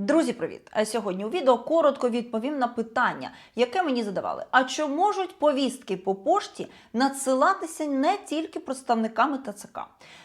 Друзі, привіт! А сьогодні у відео коротко відповім на питання, яке мені задавали. А чи можуть повістки по пошті надсилатися не тільки представниками ТЦК?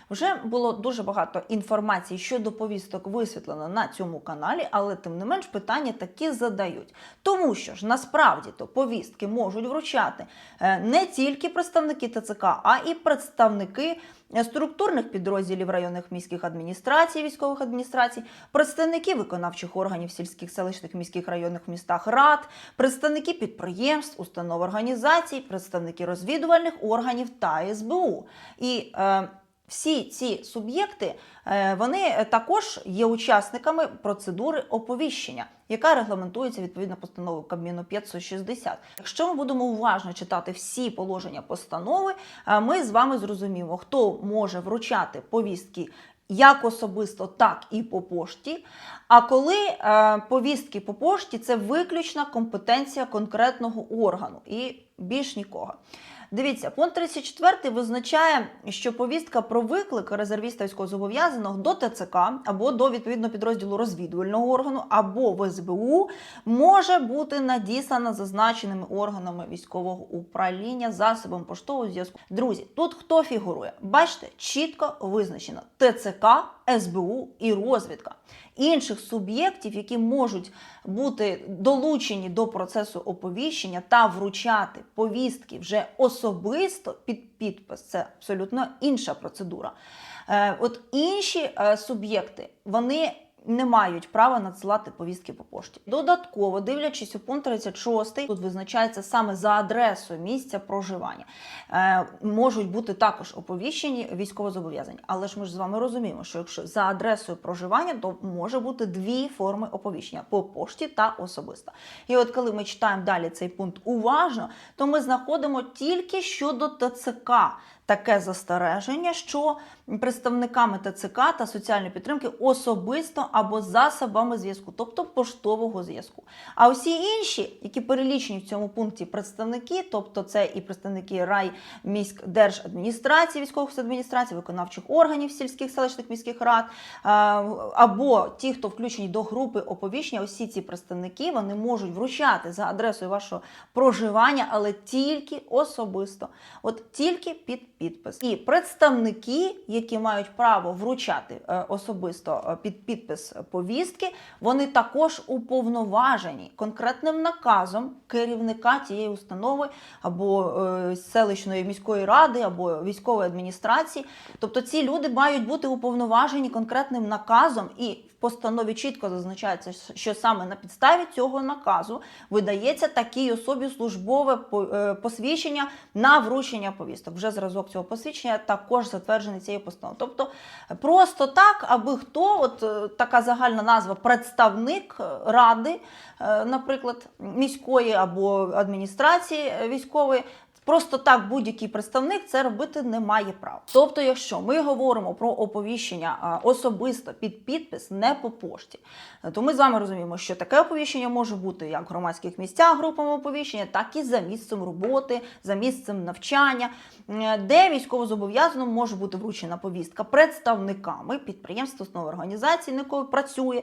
Вже було дуже багато інформації щодо повісток висвітлено на цьому каналі, але тим не менш питання такі задають. Тому що ж насправді то повістки можуть вручати е, не тільки представники ТЦК, а і представники структурних підрозділів районних міських адміністрацій, військових адміністрацій, представники виконавчих органів сільських, селищних, міських районних містах рад, представники підприємств, установ організацій, представники розвідувальних органів та СБУ. І е, всі ці суб'єкти е, вони також є учасниками процедури оповіщення, яка регламентується відповідно постановою Кабміну 560. Якщо ми будемо уважно читати всі положення постанови, е, ми з вами зрозуміємо, хто може вручати повістки. Як особисто, так і по пошті. А коли е, повістки по пошті це виключна компетенція конкретного органу і більш нікого. Дивіться, пункт 34 визначає, що повістка про виклик резервіста військовозобов'язаного до ТЦК або до відповідного підрозділу розвідувального органу, або в СБУ може бути надіслана зазначеними органами військового управління засобом поштового зв'язку. Друзі, тут хто фігурує? Бачите, чітко визначено ТЦК, СБУ і розвідка. Інших суб'єктів, які можуть бути долучені до процесу оповіщення та вручати повістки вже особисто під підпис, це абсолютно інша процедура. Е, От інші е, суб'єкти вони не мають права надсилати повістки по пошті. Додатково, дивлячись у пункт 36, тут визначається саме за адресою місця проживання. Е, можуть бути також оповіщені військовозобов'язані. Але ж ми ж з вами розуміємо, що якщо за адресою проживання, то може бути дві форми оповіщення по пошті та особисто. І от коли ми читаємо далі цей пункт уважно, то ми знаходимо тільки щодо ТЦК таке застереження, що представниками ТЦК та соціальної підтримки особисто або засобами зв'язку, тобто поштового зв'язку. А усі інші, які перелічені в цьому пункті представники, тобто це і представники рай міськ держадміністрації, військових адміністрацій, виконавчих органів сільських селищних міських рад, або ті, хто включені до групи оповіщення, усі ці представники вони можуть вручати за адресою вашого проживання, але тільки особисто, от тільки під підпис. І представники, які мають право вручати е, особисто е, під підпис повістки, вони також уповноважені конкретним наказом керівника тієї установи або е, селищної міської ради, або військової адміністрації. Тобто ці люди мають бути уповноважені конкретним наказом і постанові чітко зазначається, що саме на підставі цього наказу видається такій особі службове посвідчення на вручення повісток. Вже зразок цього посвідчення також затверджений цією постановою. Тобто просто так, аби хто, от е, така загальна назва, представник ради, е, наприклад, міської або адміністрації військової. Просто так будь-який представник це робити не має права. Тобто, якщо ми говоримо про оповіщення особисто під підпис, не по пошті, то ми з вами розуміємо, що таке оповіщення може бути як в громадських місцях групами оповіщення, так і за місцем роботи, за місцем навчання, де військовозобов'язаному може бути вручена повістка представниками підприємств, установ організації, на якої працює.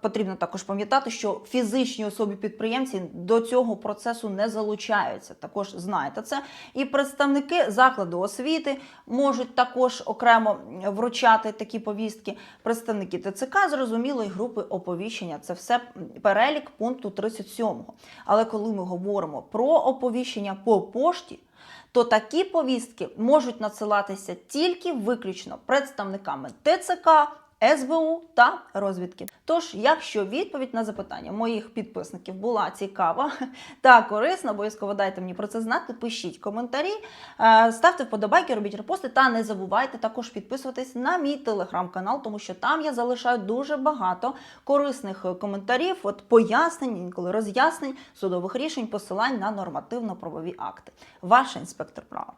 Потрібно також пам'ятати, що фізичні особи-підприємці до цього процесу не залучаються. Також знаєте це. І представники закладу освіти можуть також окремо вручати такі повістки. Представники ТЦК, зрозуміло, і групи оповіщення. Це все перелік пункту 37. Але коли ми говоримо про оповіщення по пошті, то такі повістки можуть надсилатися тільки виключно представниками ТЦК. СБУ та розвідки. Тож, якщо відповідь на запитання моїх підписників була цікава та корисна, обов'язково дайте мені про це знати. Пишіть коментарі, е, ставте вподобайки, робіть репости та не забувайте також підписуватись на мій телеграм-канал, тому що там я залишаю дуже багато корисних е, коментарів, от пояснень, інколи роз'яснень судових рішень, посилань на нормативно-правові акти. Ваш інспектор права.